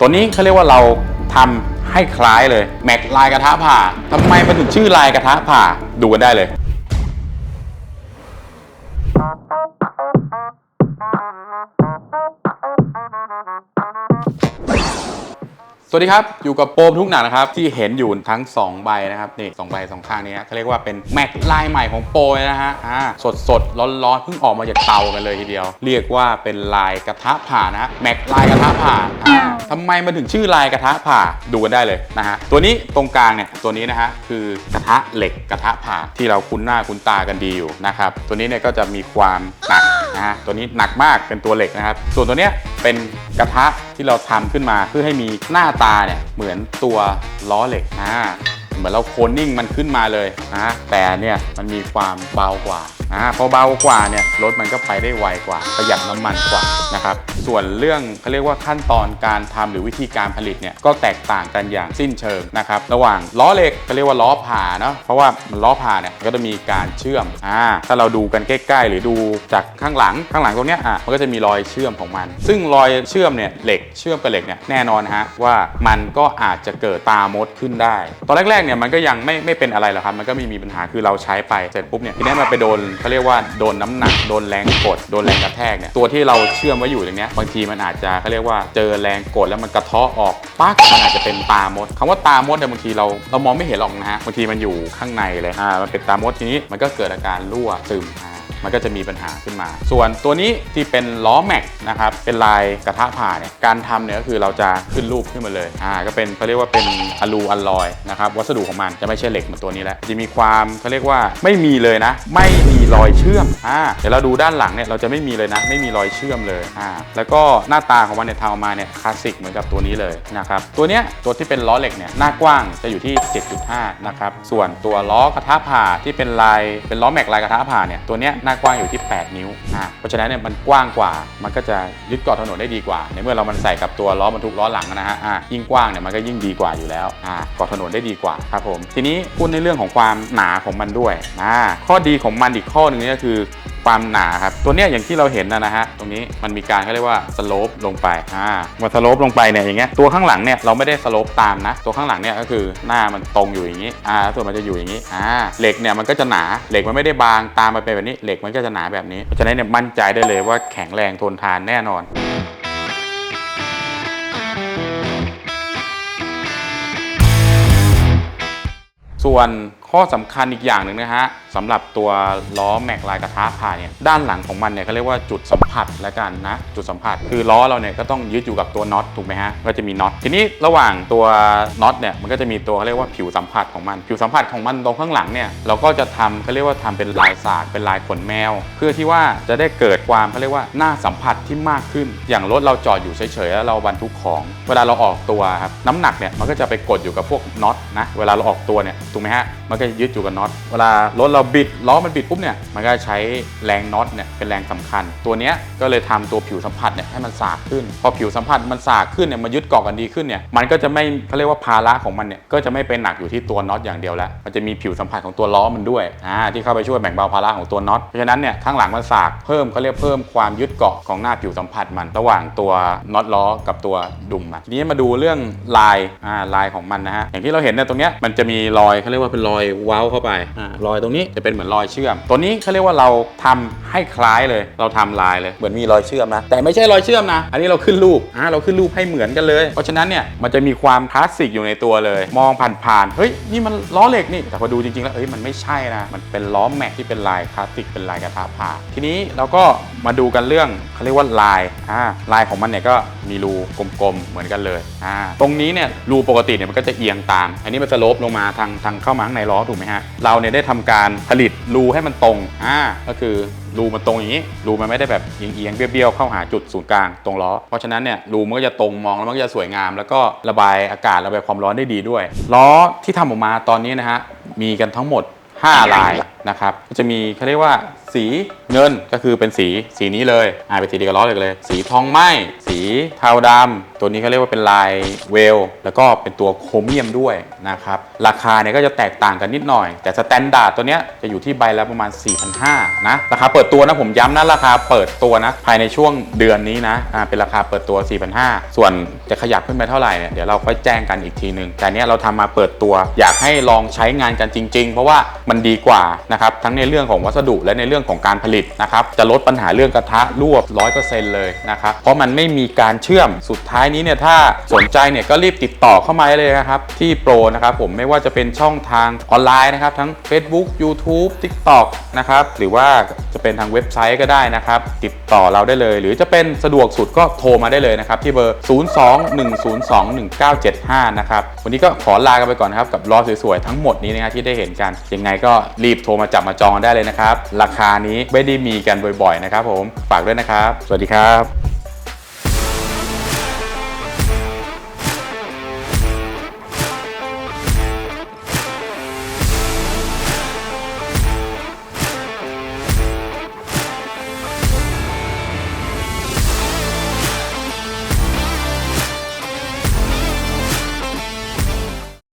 ตัวนี้เขาเรียกว่าเราทำให้คล้ายเลยแม็กลายกระทะผ่าทำไมมันถึงชื่อลายกระทะผ่าดูกันได้เลยส วัสดีครับ อยู่กับโปมทุกหนักนะครับ ที่เห็นอยู่ทั้ง 2 ใบนะครับ นี่สองใบสองข้างนี้นะเขาเรียกว่าเป็นแม็กลายใหม่ของโปยนะฮะอ่าสดสดร้อนร้อนเพิ่งออกมาจากเตากันเลยทีเดียว เรียกว่าเป็นลายกระทะผ่านะฮะแม็กลายกระทะผ่าอ่าทำไมมันถึงชื่อลายกระทะผ่าดูกันได้เลยนะฮะตัวนี้ตรงกลางเนี่ยตัวนี้นะฮะคือกระทะเหล็กกระทะผ่าที่เราคุ้นหน้าคุ้นตากันดีอยู่นะครับตัวนี้เนี่ยก็จะมีความหนักนะฮะตัวนี้หนักมากเป็นตัวเหล็กนะครับส่วนตัวเนี้ย เป็นกระทะที่เราทำขึ้นมาเพื่อให้มีหน้าตาเนี่ยเหมือนตัวล้อเหล็กอ่าเหมือนเราโคนนิ่งมันขึ้นมาเลยนะแต่เนี่ยมันมีความเบากว่าอ่าพอเบากว่าเนี่ยรถมันก็ไปได้ไวกว่า ประหยัดน้ำมันกว่านะครับ ส่วนเรื่องเขาเรียกว่าขั้นตอนการทำหรือวิธีการผลิตเนี่ยก็แตกต่างกันอย่างสิ้นเชิงนะครับระหว่างล้อเหล็กก็เรียกว่าล้อผ่าเนาะเพราะว่ามันล้อผ่าเนี่ยก็จะมีการเชื่อมอ่าถ้าเราดูกันใกล้ ๆ หรือดูจากข้างหลังข้างหลังตรงเนี้ยอะมันก็จะมีรอยเชื่อมของมัน ซึ่งรอยเชื่อมเนี่ยเหล็กเชื่อมกับเหล็กเนี่ยแน่นอนฮะว่ามันก็อาจจะเกิดตามดขึ้นได้ ตอนแรกๆเนี่ยมันก็ยังไม่ไม่เป็นอะไรหรอกครับมันก็ไม่มีปัญหาคือเราใช้ไปเสร็จปุ๊บเนี่ยทีนี้มันไปโดนเขาเรียกว่าโดนน้ำหนักโดนแรงกดโดนแรงกระแทกเนี่ยตัวที่เราเชื่อมไว้อยู่ตรงเนี้ยบางทีมันอาจจะเขาเรียกว่าเจอแรงกดแล้วมันกระเทาะออกปักมันอาจจะเป็นตามดคำว่าตามดเนี่ยบางทีเราเรามองไม่เห็นหรอกนะฮะบางทีมันอยู่ข้างในเลยอ่ามันเป็นตามดทีนี้มันก็เกิดอาการรั่วซึมอ่า มันก็จะมีปัญหาขึ้นมา ส่วนตัวนี้ที่เป็นล้อแม็กนะครับเป็นลายกระทะผ่าเนี่ยการทำเนี่ยก็คือเราจะขึ้นรูปขึ้นมาเลยอ่าก็เป็นเขาเรียกว่าเป็นอะลูอัลลอยนะครับวัสดุของมันจะไม่ใช่เหล็กเหมือนตัวนี้แล้วจะมีความเขาเรียกว่าไม่มีเลยนะ ไม่มีรอยเชื่อมอ่าเดี๋ยวเราดูด้านหลังเนี่ยเราจะไม่มีเลยนะ ไม่มีรอยเชื่อมเลยอ่าแล้วก็หน้าตาของมันเนี่ยทำออกมาเนี่ยคลาสสิกเหมือนกับตัวนี้เลยนะครับตัวเนี้ยตัวที่เป็นล้อเหล็กเนี่ยหน้ากว้างจะอยู่ที่ 7.5นะครับส่วนตัวล้อกระทะผ่าที่เป็นลายเป็นล้อแม็กลายกระทะผ่าเนี่ยตัวเนี้ยหน้ากว้างอยู่ที่ 8 นิ้วอ่าเพราะฉะนั้นเนี่ยมันกว้างกว่า มันก็จะยึดเกาะถนนได้ดีกว่า ในเมื่อเรามันใส่กับตัวล้อบรรทุกล้อหลังนะฮะอ่ายิ่งกว้างเนี่ยมันก็ยิ่งดีกว่าอยู่แล้วอ่าเกาะถนนได้ดีกว่าครับผม ทีนี้พูดในเรื่องของความหนาของมันด้วยอ่าข้อดีของมันอีกข้อหนึ่งนี่ก็คือ ความหนาครับ ตัวเนี้ยอย่างที่เราเห็นนะนะฮะ ตรงนี้มันมีการเขาเรียกว่าสโลปลงไป อ่ามาสโลปลงไปเนี่ยอย่างเงี้ย ตัวข้างหลังเนี่ยเราไม่ได้สโลปตามนะ ตัวข้างหลังเนี่ยก็คือหน้ามันตรงอยู่อย่างนี้ อ่า ส่วนมันจะอยู่อย่างนี้ อ่า เหล็กเนี่ยมันก็จะหนา เหล็กมันไม่ได้บางตามไปเป็นแบบนี้ เหล็กมันก็จะหนาแบบนี้ เพราะฉะนั้นเนี่ยมั่นใจได้เลยว่าแข็งแรงทนทานแน่นอนส่วน ข้อสำคัญอีกอย่างหนึ่งนะฮะสำหรับตัวล้อแม็กลายกระทะผ่าเนี่ยด้านหลังของมันเนี่ยเขาเรียกว่าจุดสัมผัสแล้วกันนะจุดสัมผัสคือล้อเราเนี่ยก็ต้องยึดอยู่กับตัวน็อตถูกไหมฮะก็จะมีน็อตทีนี้ระหว่างตัวน็อตเนี่ยมันก็จะมีตัวเขาเรียกว่าผิวสัมผัสของมัน ผิวสัมผัสของมันตรงข้างหลังเนี่ยเราก็จะทำเขาเรียกว่าทำเป็นลายสากเป็นลายขนแมว เพื่อที่ว่าจะได้เกิดความเขาเรียกว่าหน้าสัมผัสที่มากขึ้น อย่างรถเราจอดอยู่เฉยๆแล้วเราบรรทุกของ เวลาเราออกตัวครับน้ำหนักเนี่ยมันก็จะไปกดอยู่กับพวกน็อตนะเวลาเราออกตัวเนี่ยถูกไหมฮะมันกจะยึดอยู่กับน็อต เวลารถเราบิดล้อมันบิดปุ๊บเนี่ย มันก็ใช้แรงน็อตเนี่ยเป็นแรงสำคัญ ตัวเนี้ยก็เลยทำตัวผิวสัมผัสเนี่ยให้มันสากขึ้น พอผิวสัมผัสมันสากขึ้นเนี่ยมันยึดเกาะกันดีขึ้นเนี่ย มันก็จะไม่เขาเรียกว่าภาระของมันเนี่ย ก็จะไม่เป็นหนักอยู่ที่ตัวน็อตอย่างเดียวแล้ว มันจะมีผิวสัมผัสของตัวล้อมันด้วยอ่าที่เข้าไปช่วยแบ่งเบาภาระของตัวน็อต เพราะฉะนั้นเนี่ยข้างหลังมันสากเพิ่มเขาเรียกเพิ่มความยึดเกาะของหน้าผิวสัมผัสมัน ระหว่างตัวน็อตล้อกับตัวดุมมันทีนี้มาดูเรื่องลายอ่าลายของมันนะฮะอย่างที่เราเห็นเนี่ยตรงเนี้ยมันจะมีรอยเขาเรียกว่าเป็นรอยเว้าเข้าไปอ่ารอยตรงนี้จะเป็นเหมือนรอยเชื่อม ตัวนี้เขาเรียกว่าเราทำให้คล้ายเลย เราทำลายเลยเหมือนมีรอยเชื่อมนะแต่ไม่ใช่รอยเชื่อมนะ อันนี้เราขึ้นรูปอ่าเราขึ้นรูปให้เหมือนกันเลย เพราะฉะนั้นเนี่ยมันจะมีความคลาสสิกอยู่ในตัวเลย มองผ่านๆเฮ้ยนี่มันล้อเหล็กนี่แต่พอดูจริงๆแล้วเอ้ยมันไม่ใช่นะมันเป็นล้อแม็กที่เป็นลายคลาสสิกเป็นลายกระทะผ่าทีนี้เราก็มาดูกันเรื่องเขาเรียกว่าลายอ่าลายของมันเนี่ยก็มีรูกลมๆเหมือนกันเลยอ่าตรงนี้เนี่ยรูปกติเนี่ยมันก็จะเอียงตาม อันนี้มันสโลปลงมาทางทางเข้ามาข้างในล้อถูกไหมฮะ เราเนี่ยได้ทำการผลิตรูให้มันตรง อ่า ก็คือรูมันตรงอย่างนี้ รูมันไม่ได้แบบเอียงๆเบี้ยวๆเข้าหาจุดศูนย์กลางตรงล้อ เพราะฉะนั้นเนี่ยรูมันก็จะตรงมองแล้วมันก็จะสวยงาม แล้วก็ระบายอากาศระบายความร้อนได้ดีด้วย ล้อที่ทำออกมาตอนนี้นะฮะมีกันทั้งหมด 5 ลาย นะครับก็จะมีเขาเรียกว่าสีเงินก็คือเป็นสีสีนี้เลยอ่าเป็นสีเดียวกับล้อเหล็กเลย สีทองไหมสีเทาดำตัวนี้เขาเรียกว่าเป็นลายเวล แล้วก็เป็นตัวโครเมียมด้วยนะครับราคาเนี่ยก็จะแตกต่างกันนิดหน่อย แต่สแตนดาร์ดตัวเนี้ยจะอยู่ที่ใบละประมาณ 4,500นะราคาเปิดตัวนะผมย้ำนะราคาเปิดตัวนะภายในช่วงเดือนนี้นะอ่าเป็นราคาเปิดตัว 4,500 ส่วนจะขยับขึ้นไปเท่าไหร่เนี่ยเดี๋ยวเราค่อยแจ้งกันอีกทีหนึ่งแต่เนี้ยเราทำมาเปิดตัว อยากให้ลองใช้งานกันจริง ๆ เพราะว่ามันดีกว่านะครับทั้งในเรื่องของวัสดุและในเรื่องของการผลิตนะครับจะลดปัญหาเรื่องกระทะรั่วบ100%เซ็นต์เลยนะครับเพราะมันไม่มีการเชื่อมสุดท้ายนี้เนี่ยถ้าสนใจเนี่ยก็รีบติดต่อเข้ามาเลยนะครับที่โปรนะครับผมไม่ว่าจะเป็นช่องทางออนไลน์นะครับทั้ง Facebook YouTube TikTok นะครับหรือว่าจะเป็นทางเว็บไซต์ก็ได้นะครับ ติดต่อเราได้เลย หรือจะเป็นสะดวกสุดก็โทรมาได้เลยนะครับที่เบอร์ 02-102-1975 นะครับวันนี้ก็ขอลากันไปก่อนนะครับกับล้อสวยๆทั้งหมดนี้นะครับที่ได้เห็นกันยังไงก็รีบโทรมามาจับมาจองได้เลยนะครับ ราคานี้ไม่ได้มีกันบ่อยๆนะครับผมฝากด้วยนะครับ สวัสดีครับ